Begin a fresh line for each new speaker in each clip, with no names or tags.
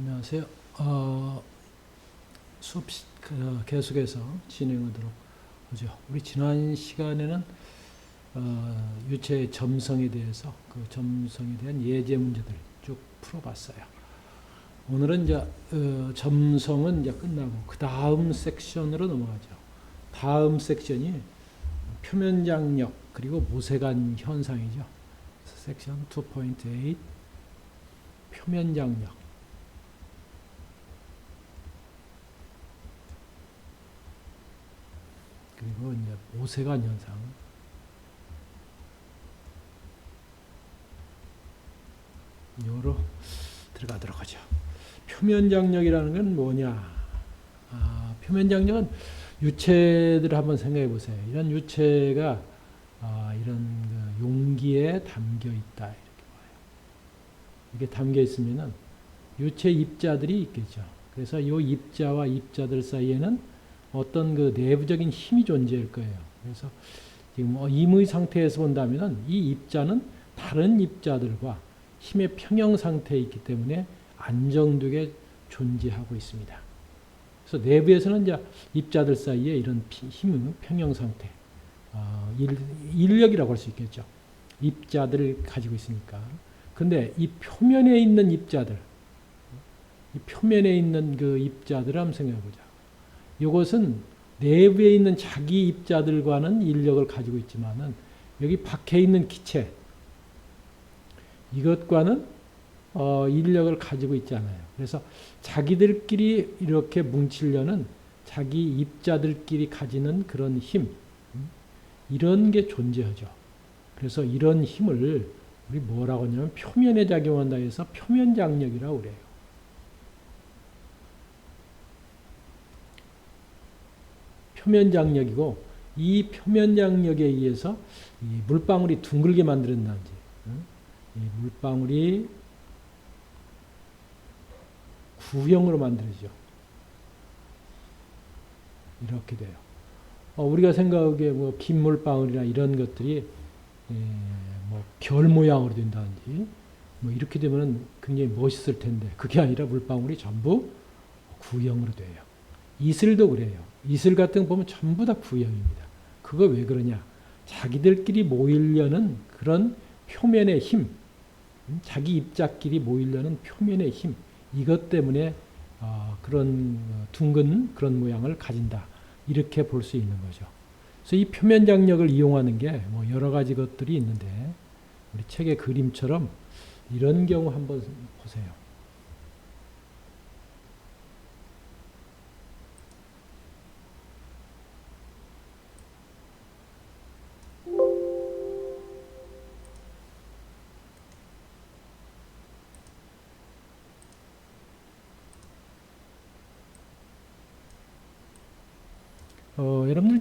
안녕하세요. 어, 수업 시, 그, 계속해서 진행하도록 하죠. 우리 지난 시간에는 어, 유체의 점성에 대해서 그 점성에 대한 예제 문제들 쭉 풀어봤어요. 오늘은 이제 어, 점성은 이제 끝나고 그 다음 섹션으로 넘어가죠. 다음 섹션이 표면 장력 그리고 모세관 현상이죠. 섹션 2.8 표면 장력 그리고 이제 모세관 현상. 요로 들어가도록 하죠. 표면 장력이라는 건 뭐냐? 아, 표면 장력은 유체들을 한번 생각해 보세요. 이런 유체가 아, 이런 그 용기에 담겨 있다 이렇게 봐요. 이게 담겨 있으면은 유체 입자들이 있겠죠. 그래서 이 입자와 입자들 사이에는 어떤 그 내부적인 힘이 존재할 거예요. 그래서 지금 뭐 임의 상태에서 본다면은 이 입자는 다른 입자들과 힘의 평형 상태에 있기 때문에 안정되게 존재하고 있습니다. 그래서 내부에서는 이제 입자들 사이에 이런 힘의 평형 상태, 어, 일, 력이라고 할 수 있겠죠. 입자들을 가지고 있으니까. 근데 이 표면에 있는 입자들, 이 표면에 있는 그 입자들을 한번 생각해 보자. 이것은 내부에 있는 자기 입자들과는 인력을 가지고 있지만은 여기 밖에 있는 기체 이것과는 어, 인력을 가지고 있지 않아요. 그래서 자기들끼리 이렇게 뭉치려는 자기 입자들끼리 가지는 그런 힘 음? 이런 게 존재하죠. 그래서 이런 힘을 우리 뭐라고 하냐면 표면에 작용한다 해서 표면 장력이라고 그래요. 표면 장력이고 이 표면 장력에 의해서 이 물방울이 둥글게 만들어진다든지 이 물방울이 구형으로 만들어지죠. 이렇게 돼요. 어, 우리가 생각하기에 뭐 빗물방울이나 이런 것들이 예, 뭐별 모양으로 된다든지 뭐 이렇게 되면 굉장히 멋있을 텐데 그게 아니라 물방울이 전부 구형으로 돼요. 이슬도 그래요. 이슬 같은 거 보면 전부 다 구형입니다. 그거 왜 그러냐? 자기들끼리 모이려는 그런 표면의 힘, 음, 자기 입자끼리 모이려는 표면의 힘, 이것 때문에 어, 그런 어, 둥근 그런 모양을 가진다. 이렇게 볼 수 있는 거죠. 그래서 이 표면 장력을 이용하는 게 뭐 여러 가지 것들이 있는데 우리 책의 그림처럼 이런 경우 한번 보세요.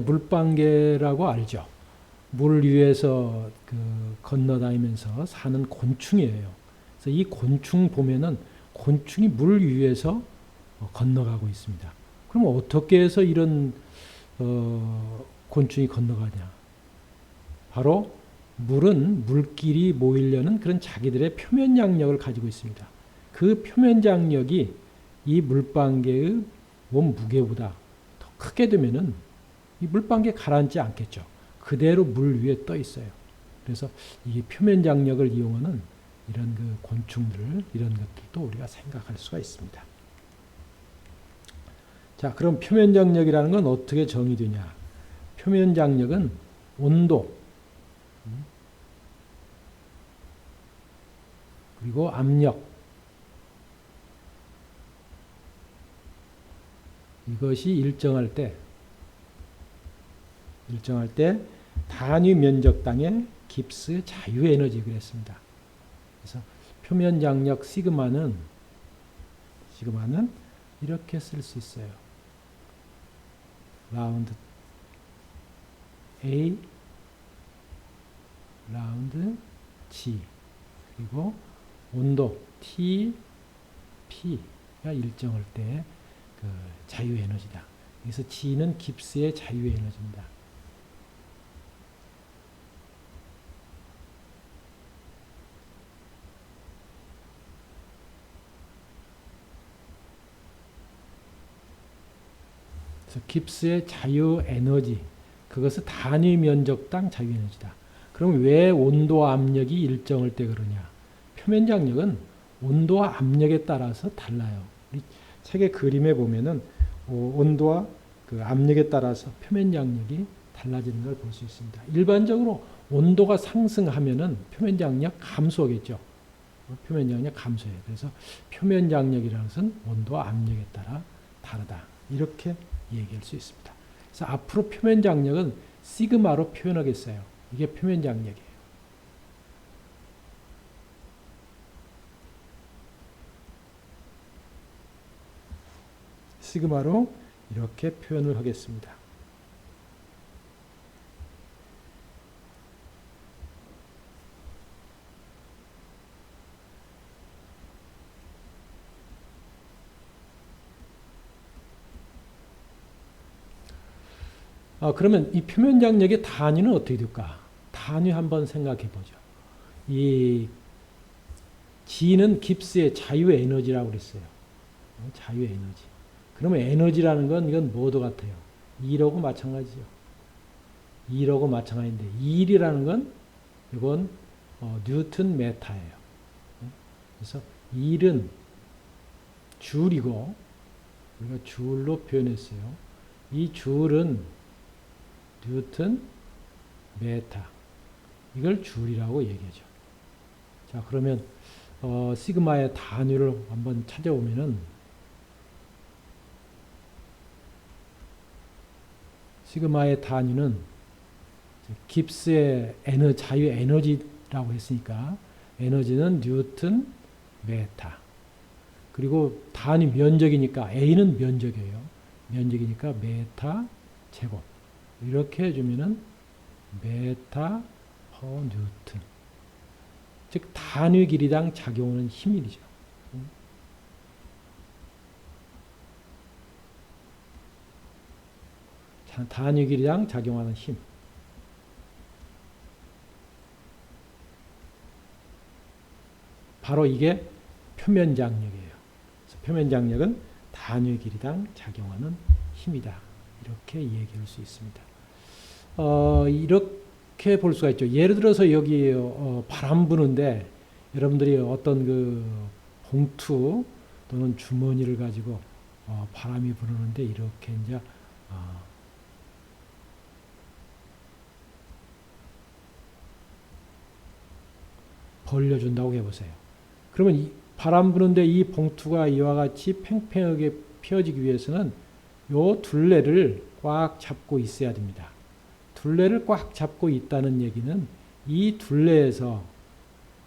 물방개라고 알죠? 물 위에서 그 건너다니면서 사는 곤충이에요. 그래서 이 곤충 보면은 곤충이 물 위에서 어, 건너가고 있습니다. 그럼 어떻게 해서 이런 어, 곤충이 건너가냐? 바로 물은 물끼리 모이려는 그런 자기들의 표면 장력을 가지고 있습니다. 그 표면 장력이 이 물방개의 몸 무게보다 크게 되면은 이 물방개 가라앉지 않겠죠. 그대로 물 위에 떠 있어요. 그래서 이 표면 장력을 이용하는 이런 그 곤충들 이런 것들도 우리가 생각할 수가 있습니다. 자, 그럼 표면 장력이라는 건 어떻게 정의되냐? 표면 장력은 온도 음, 그리고 압력 이것이 일정할 때 일정할 때 단위 면적당의 깁스 자유 에너지 그랬습니다. 그래서 표면 장력 시그마는 시그마는 이렇게 쓸 수 있어요. 라운드 A 라운드 G 그리고 온도 T P가 일정할 때 그 자유 에너지다. 그래서 G는 깁스의 자유 에너지입니다. 그래서 깁스의 자유 에너지 그것은 단위 면적당 자유 에너지다. 그럼 왜 온도와 압력이 일정할 때 그러냐? 표면 장력은 온도와 압력에 따라서 달라요. 책의 그림에 보면은 어, 온도와 그 압력에 따라서 표면 장력이 달라지는 걸 볼 수 있습니다. 일반적으로 온도가 상승하면은 표면 장력 감소하겠죠. 어, 표면 장력 감소해요. 그래서 표면 장력이라는 것은 온도와 압력에 따라 다르다. 이렇게 얘기할 수 있습니다. 그래서 앞으로 표면 장력은 시그마로 표현하겠어요. 이게 표면 장력이에요. 시그마로 이렇게 표현을 하겠습니다. 아, 그러면 이 표면 장력의 단위는 어떻게 될까? 단위 한번 생각해 보죠. 이 G는 깁스의 자유 에너지라고 그랬어요. 어, 자유 에너지. 그러면 에너지라는 건 이건 뭐도 같아요. 2라고 마찬가지죠. 2라고 마찬가지인데 1이라는 건 이건 어, 뉴턴 메타예요. 어? 그래서 1은 줄이고 우리가 줄로 표현했어요. 이 줄은 뉴턴 메타 이걸 줄이라고 얘기하죠. 자 그러면 어, 시그마의 단위를 한번 찾아보면은 시그마의 단위는 깁스의 에너 자유 에너지라고 했으니까 에너지는 뉴턴 메타 그리고 단위 면적이니까 A는 면적이에요. 면적이니까 메타 제곱 이렇게 해주면은 메타 퍼 뉴턴 즉 단위 길이당 작용하는 힘이죠. 단위 길이당 작용하는 힘. 바로 이게 표면 장력이에요. 표면 장력은 단위 길이당 작용하는 힘이다. 이렇게 얘기할 수 있습니다. 어, 이렇게 볼 수가 있죠. 예를 들어서 여기 어, 바람 부는데 여러분들이 어떤 그 봉투 또는 주머니를 가지고 어, 바람이 부르는데 이렇게 이제 어, 벌려준다고 해보세요. 그러면 이 바람 부는데 이 봉투가 이와 같이 팽팽하게 펴지기 위해서는 요 둘레를 꽉 잡고 있어야 됩니다. 둘레를 꽉 잡고 있다는 얘기는 이 둘레에서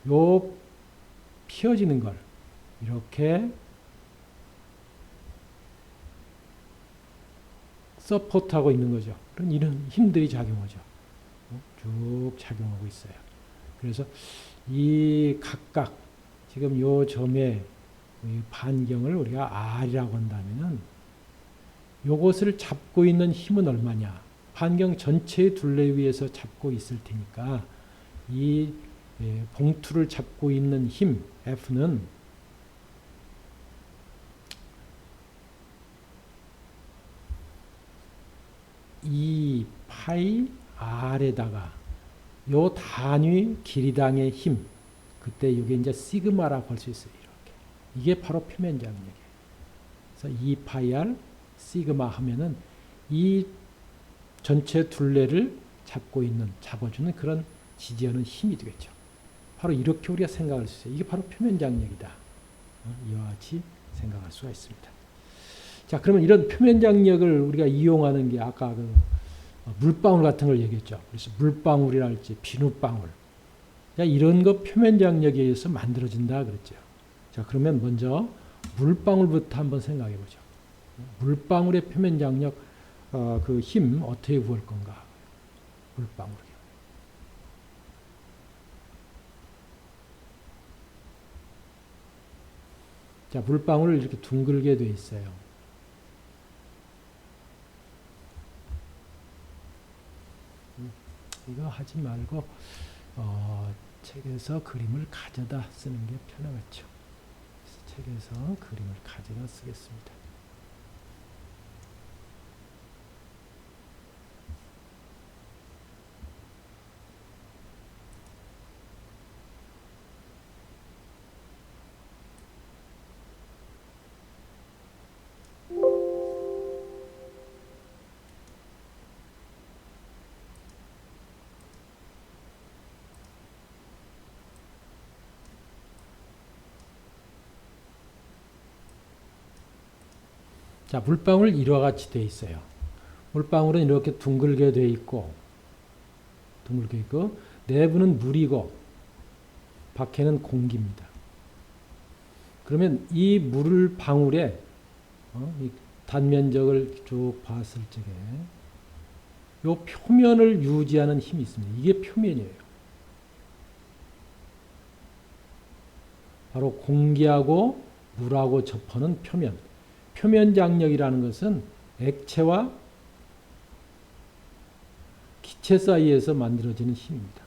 요 피어지는 걸 이렇게 서포트하고 있는 거죠. 그런 이런 힘들이 작용하죠. 쭉 작용하고 있어요. 그래서 이 각각 지금 요 점의 반경을 우리가 R이라고 한다면은 요것을 잡고 있는 힘은 얼마냐? 반경 전체의 둘레 위에서 잡고 있을 테니까 이 예, 봉투를 잡고 있는 힘 F는 이 파이 R에다가 요 단위 길이당의 힘 그때 이게 이제 시그마라고 할 수 있어요. 이렇게 이게 바로 표면 장력이에요. 그래서 2 파이 R 시그마 하면은 이 전체 둘레를 잡고 있는 잡아주는 그런 지지하는 힘이 되겠죠. 바로 이렇게 우리가 생각할 수 있어요. 이게 바로 표면 장력이다. 어, 이와 같이 생각할 수가 있습니다. 자, 그러면 이런 표면 장력을 우리가 이용하는 게 아까 그 어, 물방울 같은 걸 얘기했죠. 그래서 물방울이랄지 비눗방울. 자, 이런 거 표면 장력에 의해서 만들어진다 그랬죠. 자, 그러면 먼저 물방울부터 한번 생각해 보죠. 물방울의 표면 장력 어, 그힘 어떻게 구할 건가? 물방울. 자, 물방울을 이렇게 둥글게 돼 있어요. 음, 이거 하지 말고 어, 책에서 그림을 가져다 쓰는 게 편하겠죠. 책에서 그림을 가져다 쓰겠습니다. 자, 물방울 이와 같이 돼 있어요. 물방울은 이렇게 둥글게 돼 있고 둥글게 있고 내부는 물이고 밖에는 공기입니다. 그러면 이물 방울에 어, 이 단면적을 쭉 봤을 적에 요 표면을 유지하는 힘이 있습니다. 이게 표면이에요. 바로 공기하고 물하고 접하는 표면. 표면 장력이라는 것은 액체와 기체 사이에서 만들어지는 힘입니다.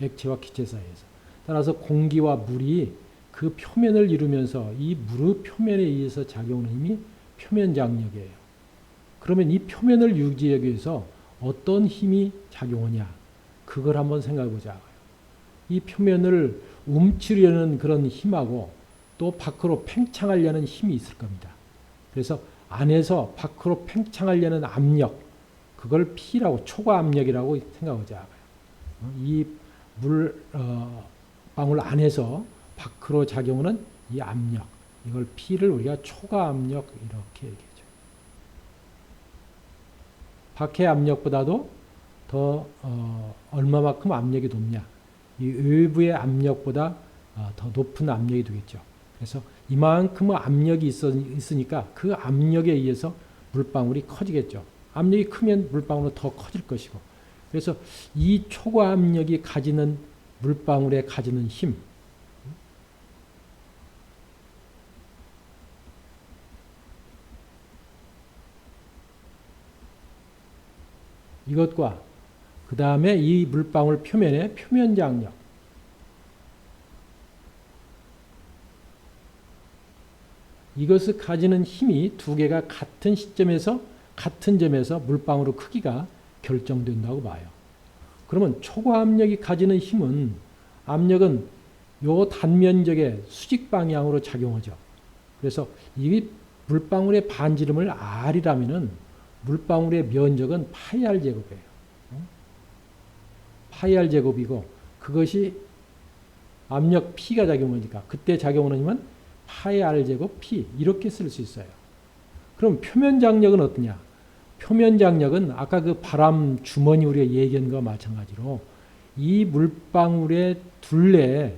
액체와 기체 사이에서. 따라서 공기와 물이 그 표면을 이루면서 이 물의 표면에 의해서 작용하는 힘이 표면 장력이에요. 그러면 이 표면을 유지하기 위해서 어떤 힘이 작용하냐? 그걸 한번 생각해 보자. 이 표면을 움츠려는 그런 힘하고 또 밖으로 팽창하려는 힘이 있을 겁니다. 그래서 안에서 밖으로 팽창하려는 압력, 그걸 P라고 초과 압력이라고 생각하자. 이물 어, 방울 안에서 밖으로 작용하는 이 압력, 이걸 P를 우리가 초과 압력 이렇게 얘기하죠. 밖의 압력보다도 더 어, 얼마만큼 압력이 높냐? 이 외부의 압력보다 어, 더 높은 압력이 되겠죠. 그래서 이만큼 압력이 있으니까 그 압력에 의해서 물방울이 커지겠죠. 압력이 크면 물방울은 더 커질 것이고. 그래서 이 초과 압력이 가지는 물방울에 가지는 힘. 이것과 그 다음에 이 물방울 표면의 표면 장력. 이것을 가지는 힘이 두 개가 같은 시점에서 같은 점에서 물방울의 크기가 결정된다고 봐요. 그러면 초과 압력이 가지는 힘은 압력은 요 단면적의 수직 방향으로 작용하죠. 그래서 이 물방울의 반지름을 R이라면은 물방울의 면적은 파이 R 제곱이에요. 파이 R 제곱이고 그것이 압력 P가 작용하니까 그때 작용하는 힘은 파이 R 제곱 P 이렇게 쓸 수 있어요. 그럼 표면 장력은 어떠냐? 표면 장력은 아까 그 바람 주머니 우리가 얘기한 것과 마찬가지로 이 물방울의 둘레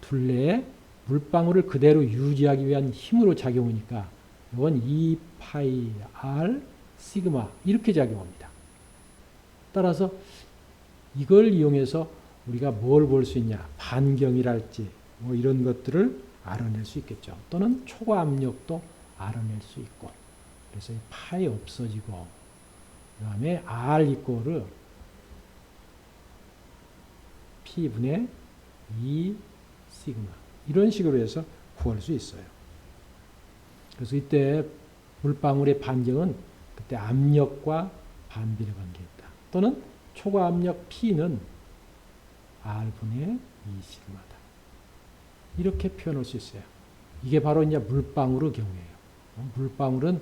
둘레에 물방울을 그대로 유지하기 위한 힘으로 작용하니까 이건 2 파이 R 시그마 이렇게 작용합니다. 따라서 이걸 이용해서 우리가 뭘 볼 수 있냐? 반경이랄지 뭐 이런 것들을 알아낼 수 있겠죠. 또는 초과 압력도 알아낼 수 있고. 그래서 파이 없어지고 그 다음에 R 이꼬르 P분의 2 시그마 이런 식으로 해서 구할 수 있어요. 그래서 이때 물방울의 반경은 그때 압력과 반비례 관계있다. 또는 초과 압력 P는 R분의 2 시그마다. 이렇게 표현할 수 있어요. 이게 바로 이제 물방울의 경우예요. 물방울은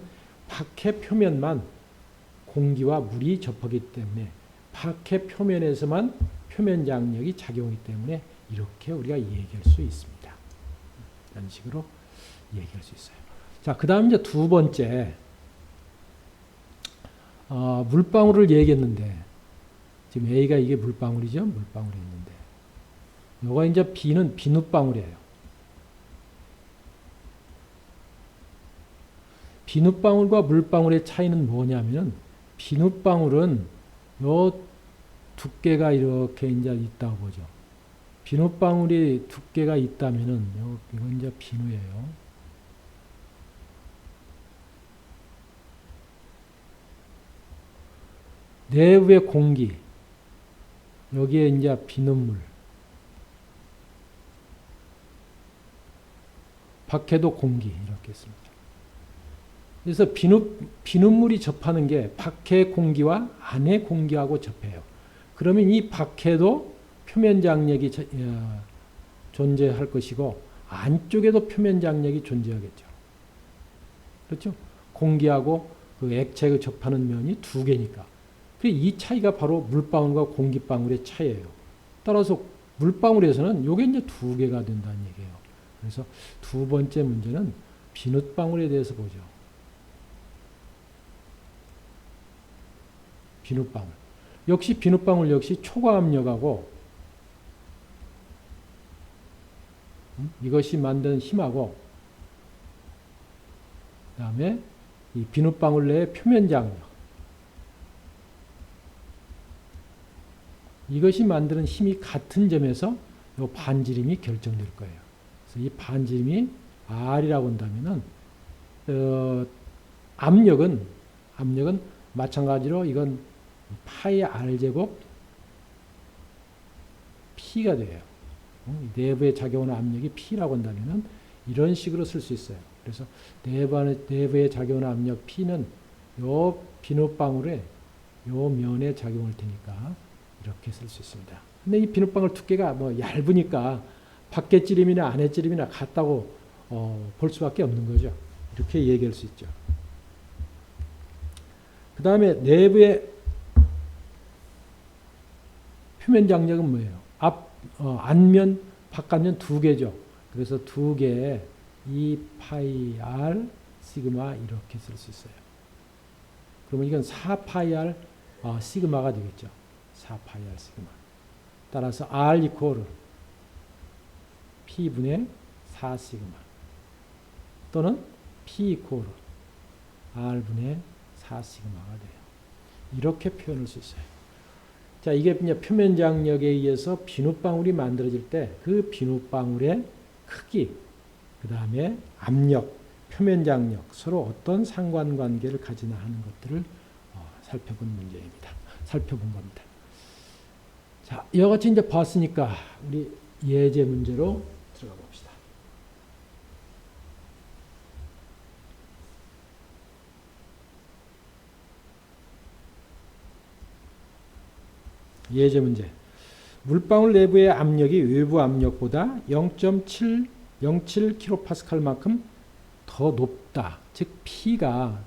밖의 표면만 공기와 물이 접하기 때문에 밖의 표면에서만 표면 장력이 작용하기 때문에 이렇게 우리가 얘기할 수 있습니다. 이런 식으로 얘기할 수 있어요. 자, 그 다음 이제 두 번째, 어, 물방울을 얘기했는데, 지금 A가 이게 물방울이죠? 물방울이 있는데, 요거 이제 B는 비눗방울이에요. 비눗방울과 물방울의 차이는 뭐냐면은, 비눗방울은 요 두께가 이렇게 이제 있다고 보죠. 비눗방울이 두께가 있다면은 요 이건 이제 비누예요. 내부의 공기 여기에 이제 비눗물 밖에도 공기 이렇게 씁니다. 그래서 비눗, 비눗물이 접하는 게 밖의 공기와 안의 공기하고 접해요. 그러면 이 밖에도 표면 장력이 어, 존재할 것이고 안쪽에도 표면 장력이 존재하겠죠. 그렇죠? 공기하고 그 액체가 접하는 면이 두 개니까. 이 차이가 바로 물방울과 공기방울의 차이예요. 따라서 물방울에서는 요게 이제 두 개가 된다는 얘기예요. 그래서 두 번째 문제는 비눗방울에 대해서 보죠. 비눗방울. 역시 비눗방울 역시 초과압력하고 음? 이것이 만든 힘하고 그 다음에 이 비눗방울 내의 표면 장력 이것이 만드는 힘이 같은 점에서 이 반지름이 결정될 거예요. 그래서 이 반지름이 R이라고 한다면은 어, 압력은 압력은 마찬가지로 이건 파이 R 제곱 P가 돼요. 어, 내부에 작용하는 압력이 P라고 한다면은 이런 식으로 쓸 수 있어요. 그래서 내부에, 내부에 작용하는 압력 P는 요 비눗방울에 요 면에 작용할 테니까 이렇게 쓸 수 있습니다. 근데 이 비눗방울 두께가 뭐 얇으니까 밖에 찌름이나 안에 찌름이나 같다고 어, 볼 수밖에 없는 거죠. 이렇게 얘기할 수 있죠. 그 다음에 내부의 표면 장력은 뭐예요? 앞, 어, 안면, 바깥면 두 개죠. 그래서 두 개에 2 파이 r 시그마 이렇게 쓸 수 있어요. 그러면 이건 4 파이 r 어, 시그마가 되겠죠. 4 파이 r 시그마. 따라서 r 이코르 p분의 4 시그마 또는 p 이코르 r분의 4 시그마가 돼요. 이렇게 표현할 수 있어요. 자, 이게 이제 표면 장력에 의해서 비눗방울이 만들어질 때 그 비눗방울의 크기, 그 다음에 압력, 표면 장력 서로 어떤 상관관계를 가지나 하는 것들을 어, 살펴본 문제입니다. 살펴본 겁니다. 자, 이와 같이 이제 봤으니까 우리 예제 문제로 들어가 봅시다. 예제 문제. 물방울 내부의 압력이 외부 압력보다 0.7 07kPa만큼 더 높다. 즉 P가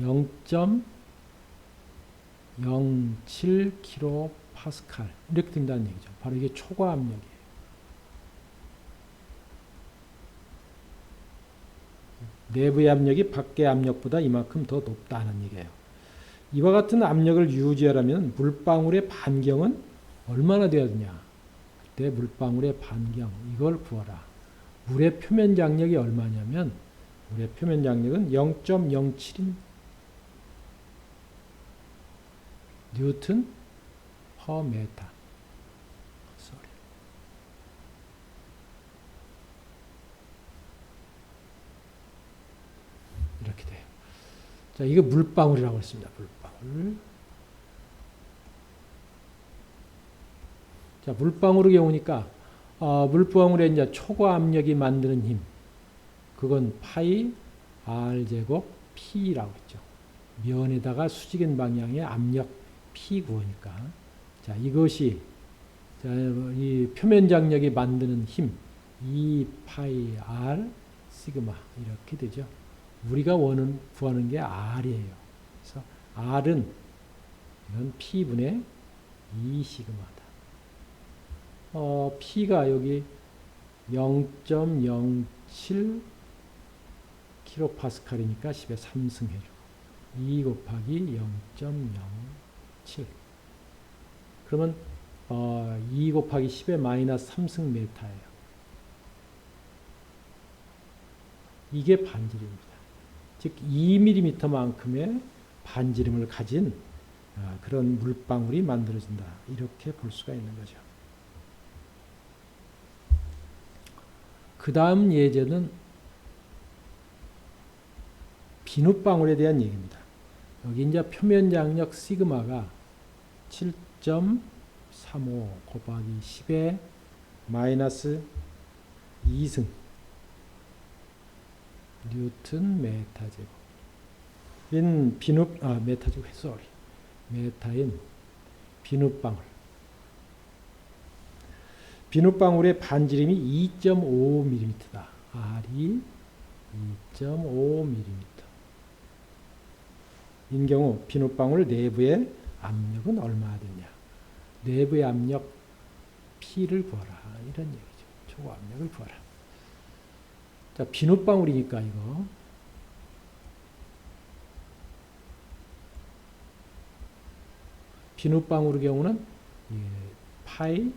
0.07kPa 이렇게 된다는 얘기죠. 바로 이게 초과 압력이에요. 내부의 압력이 밖의 압력보다 이만큼 더 높다는 얘기예요. 이와 같은 압력을 유지하려면 물방울의 반경은 얼마나 되어야 되냐? 그때 물방울의 반경 이걸 구하라. 물의 표면 장력이 얼마냐면 물의 표면 장력은 0.07인 뉴턴 퍼 메타. 이렇게 돼요. 자, 이게 물방울이라고 했습니다. 물방울. 자, 물방울의 경우니까 어, 물방울의 이제 초과 압력이 만드는 힘. 그건 파이 r 제곱 p라고 했죠. 면에다가 수직인 방향의 압력 p 구하니까. 자, 이것이 자, 이 표면 장력이 만드는 힘 2 파이 r 시그마 이렇게 되죠. 우리가 원은 구하는 게 r이에요. 그래서 r은 이건 p분의 2 시그마다. 어, P가 여기 0.07 킬로파스칼이니까 10에 3승 해주고 2 곱하기 0.07 그러면 어, 2 곱하기 10에 마이너스 3승 메타예요. 이게 반지름입니다. 즉 2mm만큼의 반지름을 가진 어, 그런 물방울이 만들어진다. 이렇게 볼 수가 있는 거죠. 그 다음 예제는 비눗방울에 대한 얘기입니다. 여기 이제 표면 장력 시그마가 7.35 곱하기 10에 마이너스 2승 뉴턴 메타 제곱 인 비눗 아 메타 제곱 쏘리 메타인 비눗방울 비눗방울의 반지름이 2.5mm다. R이 2.5mm. 인 경우 비눗방울 내부의 압력은 얼마나 되냐? 내부의 압력 P를 구하라. 이런 얘기죠. 초고 압력을 구하라. 자, 비눗방울이니까 이거 비눗방울의 경우는 예, 파이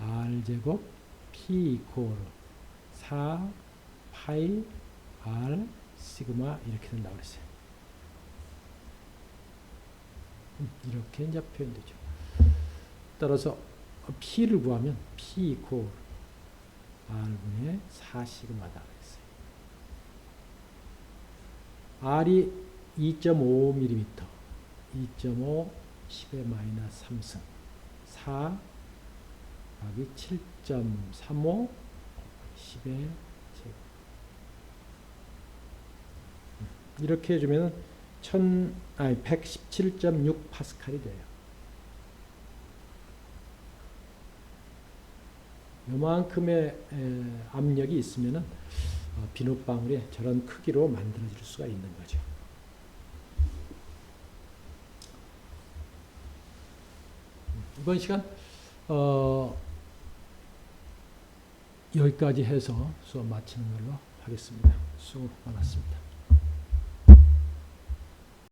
r 제곱 p 이퀄 4 파이 r 시그마 이렇게 된다고 그랬어요. 음, 이렇게 이제 표현되죠. 따라서 p를 구하면 p 이퀄 r분의 4 시그마다 그랬어요. R이 2.5mm, 2.5 10의 마이너스 3승, 4 곱하기 7.35 10의 제곱. 이렇게 해주면 1000 아니 117.6 파스칼이 돼요. 요만큼의 에, 압력이 있으면은 어, 비눗방울이 저런 크기로 만들어질 수가 있는 거죠. 이번 시간 어, 여기까지 해서 수업 마치는 걸로 하겠습니다. 수고 많았습니다.